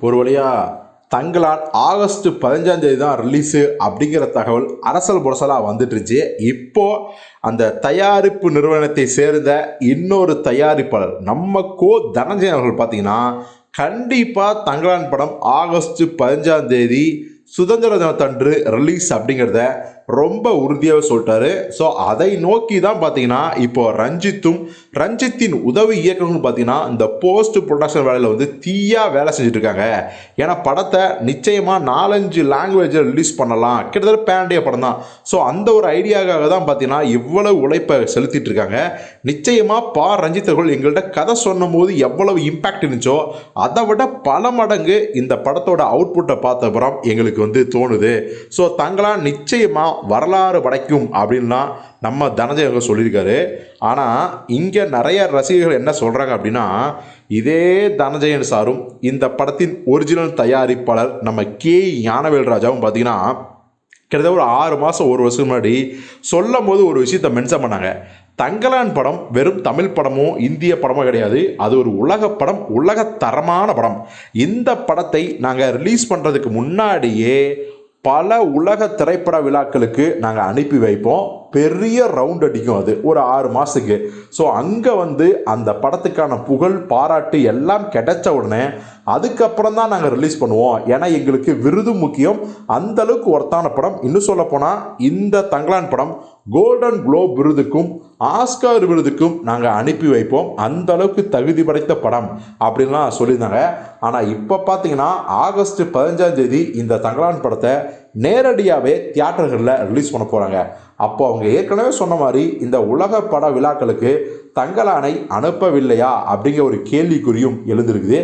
ஒரு வழியாக தங்களான் ஆகஸ்ட் பதினஞ்சாம் தேதி தான் ரிலீஸு அப்படிங்கிற தகவல் அரசல் புரசலாக வந்துட்டுருச்சு இருந்துச்சு. அந்த தயாரிப்பு நிறுவனத்தை சேர்ந்த இன்னொரு தயாரிப்பாளர் நம்ம கோ தனஞ்சயன் அவர்கள் பார்த்தீங்கன்னா கண்டிப்பாக தங்களான் படம் ஆகஸ்ட் பதினஞ்சாம் தேதி சுதந்திர தினத்தன்று ரிலீஸ் அப்படிங்கிறத ரொம்ப உறுதியாக சொல்லிட்டாரு. ஸோ அதை நோக்கி தான் பார்த்தீங்கன்னா இப்போ ரஞ்சித்தும் ரஞ்சித்தின் உதவி இயக்கங்களும் பார்த்தீங்கன்னா இந்த போஸ்ட் ப்ரொடக்ஷன் வேலையில் வந்து தீயாக வேலை செஞ்சுட்டு இருக்காங்க ஏன்னா படத்தை நிச்சயமாக நாலஞ்சு லாங்குவேஜில் ரிலீஸ் பண்ணலாம். கிட்டத்தட்ட பேண்டிய படம் தான். ஸோ அந்த ஒரு ஐடியாக்காக தான் பார்த்தீங்கன்னா இவ்வளவு உழைப்பை செலுத்திட்டு இருக்காங்க நிச்சயமாக பா. ரஞ்சித் அவர்கள் எங்கள்கிட்ட கதை சொன்னும் போது எவ்வளவு இம்பேக்ட் இருந்துச்சோ அதை விட பல மடங்கு இந்த படத்தோட அவுட்புட்டை பார்த்த அப்புறம் எங்களுக்கு வந்து தோணுது. ஸோ தங்களா நிச்சயமாக வரலாறு படைக்கும் அப்படின்லாம் நம்ம தனஜயங்க சொல்லியிருக்காரு. ஆனால் இங்கே நிறைய ரசிகர்கள் என்ன சொல்கிறாங்க அப்படின்னா இதே தனஜயன் சாரும் இந்த படத்தின் ஒரிஜினல் தயாரிப்பாளர் நம்ம கே ஞானவேல் ராஜாவும் பார்த்தீங்கன்னா கிட்டத்தட்ட ஒரு ஆறு மாதம் ஒரு வருஷம் முன்னாடி சொல்லும் போது ஒரு விஷயத்தை மென்ஷன் பண்ணாங்க. தங்கலான் படம் வெறும் தமிழ் படமோ இந்திய படமோ கிடையாது. அது ஒரு உலக படம் உலக தரமான படம். இந்த படத்தை நாங்கள் ரிலீஸ் பண்ணுறதுக்கு முன்னாடியே பல உலக திரைப்பட விழாக்களுக்கு நாங்கள் அனுப்பி வைப்போம். பெரிய ரவுண்ட் அடிக்கும் அது. ஒரு ஆறு மாதத்துக்கு ஸோ அங்கே வந்து அந்த படத்துக்கான புகழ் பாராட்டு எல்லாம் கிடைச்ச உடனே அதுக்கப்புறம் தான் நாங்கள் ரிலீஸ் பண்ணுவோம். ஏன்னா எங்களுக்கு விருது முக்கியம். அந்த அளவுக்கு ஒர்த்தான படம். இன்னும் சொல்லப்போனால் இந்த தங்கலான் படம் கோல்டன் குளோப் விருதுக்கும் ஆஸ்கார் விருதுக்கும் நாங்கள் அனுப்பி வைப்போம். அந்த அளவுக்கு தகுதி படைத்த படம் அப்படின்லாம் சொல்லியிருந்தாங்க. ஆனால் இப்போ பார்த்தீங்கன்னா ஆகஸ்ட் பதினஞ்சாம் தேதி இந்த தங்கலான் படத்தை நேரடியாகவே தியேட்டர்களில் ரிலீஸ் பண்ண போகிறாங்க அப்போ அவங்க ஏற்கனவே சொன்ன மாதிரி இந்த உலக பட விழாக்களுக்கு தங்கலானை அனுப்பவில்லையா அப்படிங்கிற ஒரு கேள்விக்குறியும் எழுந்திருக்குது.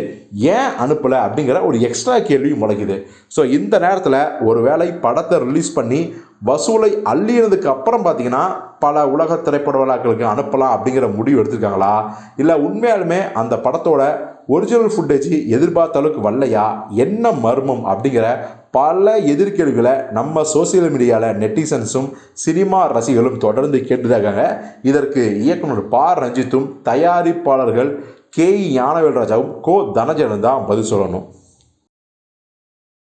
ஏன் அனுப்பலை அப்படிங்கிற ஒரு எக்ஸ்ட்ரா கேள்வியும் முளைக்குது. ஸோ இந்த நேரத்தில் ஒருவேளை படத்தை ரிலீஸ் பண்ணி வசூலை அள்ளினதுக்கு அப்புறம் பார்த்தீங்கன்னா பல உலக திரைப்பட விழாக்களுக்கு அனுப்பலாம் அப்படிங்கிற முடிவு எடுத்திருக்காங்களா? இல்லை உண்மையாலுமே அந்த படத்தோட ஒரிஜினல் ஃபுட்டேஜ் எதிர்பார்த்த அளவுக்கு வரலையா? என்ன மர்மம்? அப்படிங்கிற பல எதிர்கேள்விகளை நம்ம சோசியல் மீடியாவில் நெட்டிசன்ஸும் சினிமா ரசிகர்களும் தொடர்ந்து கேட்டுதான் இருக்காங்க. இதற்கு இயக்குனர் பா ரஞ்சித்தும் தயாரிப்பாளர்கள் கே ஞானவேல் ராஜாவும் கோ தனஜனும் தான் பதில் சொல்லணும்.